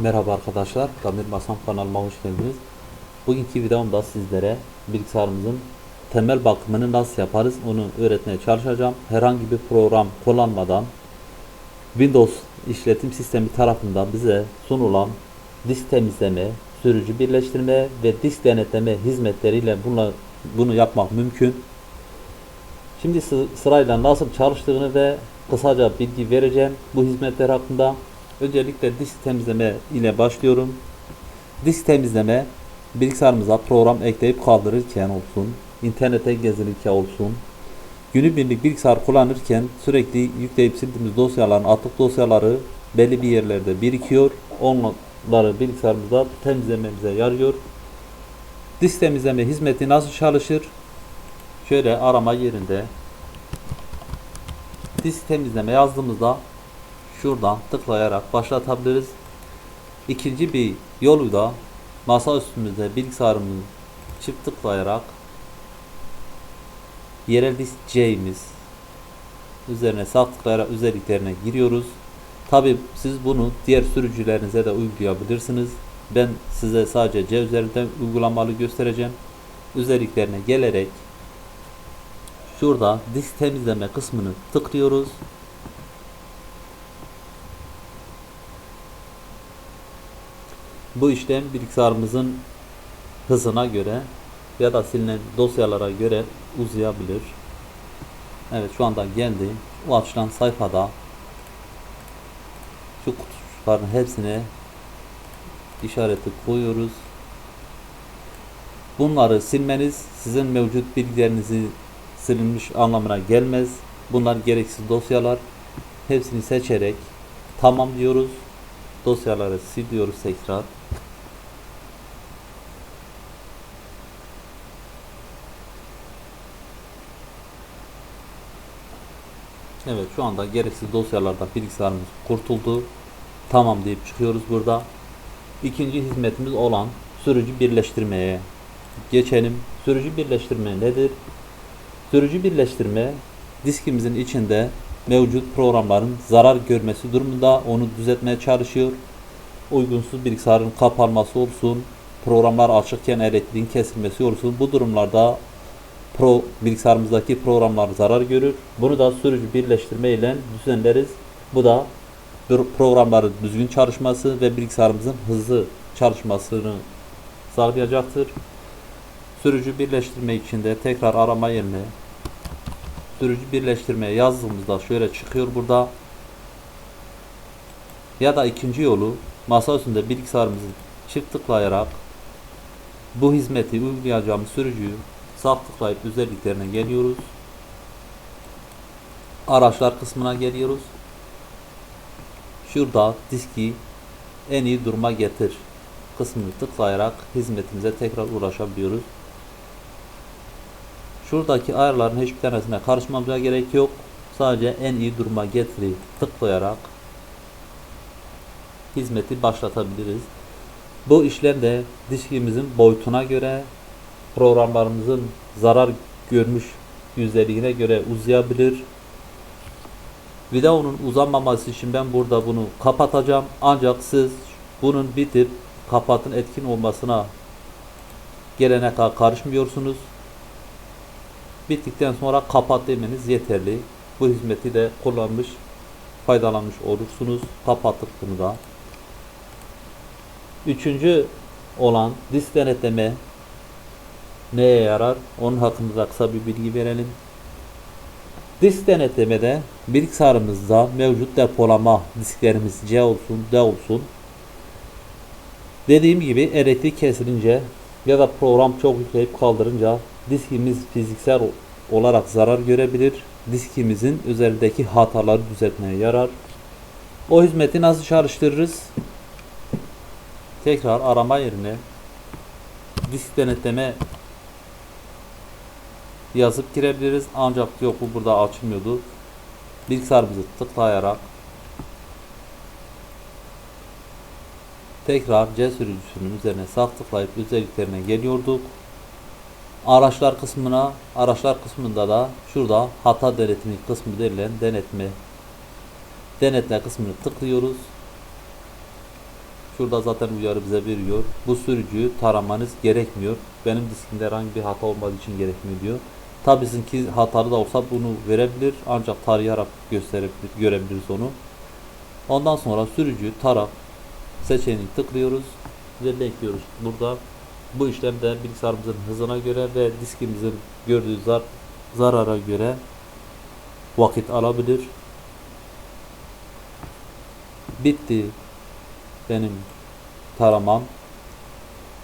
Merhaba arkadaşlar, Damir Masam kanalıma hoş geldiniz. Bugünkü videomda sizlere bilgisayarımızın temel bakımını nasıl yaparız onu öğretmeye çalışacağım. Herhangi bir program kullanmadan Windows işletim sistemi tarafından bize sunulan disk temizleme, sürücü birleştirme ve disk denetleme hizmetleriyle bunu, bunu yapmak mümkün. Şimdi sı- sırayla nasıl çalıştığını ve kısaca bilgi vereceğim bu hizmetler hakkında. Öncelikle disk temizleme ile başlıyorum. Disk temizleme bilgisayarımıza program ekleyip kaldırırken olsun, internete gezilirken olsun, günübirlik bilgisayar kullanırken sürekli yükleyip sildiğimiz dosyaların atık dosyaları belli bir yerlerde birikiyor. Onları bilgisayarımızda temizlememize yarıyor. Disk temizleme hizmeti nasıl çalışır? Şöyle arama yerinde disk temizleme yazdığımızda şuradan tıklayarak başlatabiliriz. İkinci bir yolu da masa üstümüzde bilgisayarımızı çift tıklayarak yerel disk C'imiz üzerine sağ tıklayarak özelliklerine giriyoruz. Tabi siz bunu diğer sürücülerinize de uygulayabilirsiniz. Ben size sadece C üzerinden uygulamalı göstereceğim. Özelliklerine gelerek şurada disk temizleme kısmını tıklıyoruz. Bu işlem bilgisayarımızın hızına göre ya da silinen dosyalara göre uzayabilir. Evet şu anda geldi. Bu açılan sayfada şu kutucukların hepsine işareti koyuyoruz. Bunları silmeniz sizin mevcut bilgilerinizi silinmiş anlamına gelmez. Bunlar gereksiz dosyalar. Hepsini seçerek tamam diyoruz. Dosyaları siliyoruz tekrar. Evet şu anda gereksiz dosyalarda bilgisayarımız kurtuldu. Tamam deyip çıkıyoruz burada. İkinci hizmetimiz olan sürücü birleştirmeye geçelim. Sürücü birleştirme nedir? Sürücü birleştirme diskimizin içinde mevcut programların zarar görmesi durumunda onu düzeltmeye çalışıyor. Uygunsuz bilgisayarın kapanması olsun, programlar açıkken elektriğin kesilmesi olsun. Bu durumlarda pro bilgisayarımızdaki programlar zarar görür. Bunu da sürücü birleştirme ile düzenleriz. Bu da programların düzgün çalışması ve bilgisayarımızın hızlı çalışmasını sağlayacaktır. Sürücü birleştirme için de tekrar arama yerine sürücü birleştirme yazdığımızda şöyle çıkıyor burada. Ya da ikinci yolu masa üstünde bilgisayarımızı çift tıklayarak bu hizmeti uygulayacağımız sürücüyü sağ tıklayıp özelliklerine geliyoruz. Araçlar kısmına geliyoruz. Şurada diski en iyi duruma getir kısmını tıklayarak hizmetimize tekrar ulaşabiliyoruz. Şuradaki ayarların hiçbir tanesine karışmamıza gerek yok. Sadece en iyi duruma getiri tıklayarak hizmeti başlatabiliriz. Bu işlemde diskimizin boyutuna göre programlarımızın zarar görmüş yüzdeliğine göre uzayabilir. Videonun uzanmaması için ben burada bunu kapatacağım. Ancak siz bunun bitip kapatın etkin olmasına gelene kadar karışmıyorsunuz. Bittikten sonra kapat demeniz yeterli. Bu hizmeti de kullanmış, faydalanmış olursunuz. Kapattık bunu da. Üçüncü olan disk denetleme neye yarar? Onun hakkında kısa bir bilgi verelim. Disk denetlemede bilgisayarımızda mevcut depolama disklerimiz C olsun, D olsun. Dediğim gibi elektrik kesilince ya da program çok yükleyip kaldırınca diskimiz fiziksel olarak zarar görebilir. Diskimizin üzerindeki hataları düzeltmeye yarar. O hizmeti nasıl çalıştırırız? Tekrar arama yerine disk denetleme yazıp girebiliriz. Ancak yok bu burada açılmıyordu. Bilgisayarımızı tıklayarak tekrar C sürücüsünün üzerine sağ tıklayıp özelliklerine geliyorduk. Araçlar kısmına, araçlar kısmında da şurada hata denetimi kısmı denilen denetme denetle kısmını tıklıyoruz. Şurada zaten uyarı bize veriyor. Bu sürücüyü taramanız gerekmiyor. Benim diskimde herhangi bir hata olmadığı için gerekmiyor diyor. Tabii sizinki hatalı da olsa bunu verebilir ancak tarayarak gösterebilir, görebiliriz onu. Ondan sonra sürücü tarak seçeneğini tıklıyoruz ve bekliyoruz. Burada bu işlemde bilgisayarımızın hızına göre ve diskimizin gördüğü zar zarara göre vakit alabilir. Bitti benim taramam.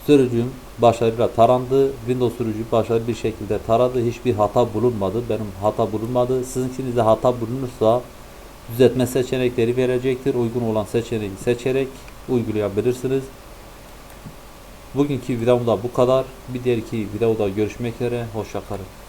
Sürücüm başarıyla tarandı. Windows sürücü başarılı bir şekilde taradı. Hiçbir hata bulunmadı. Benim hata bulunmadı. Sizinkinizde hata bulunursa düzeltme seçenekleri verecektir. Uygun olan seçeneği seçerek uygulayabilirsiniz. Bugünkü videomda bu kadar. Bir diğer iki videoda görüşmek üzere. Hoşçakalın.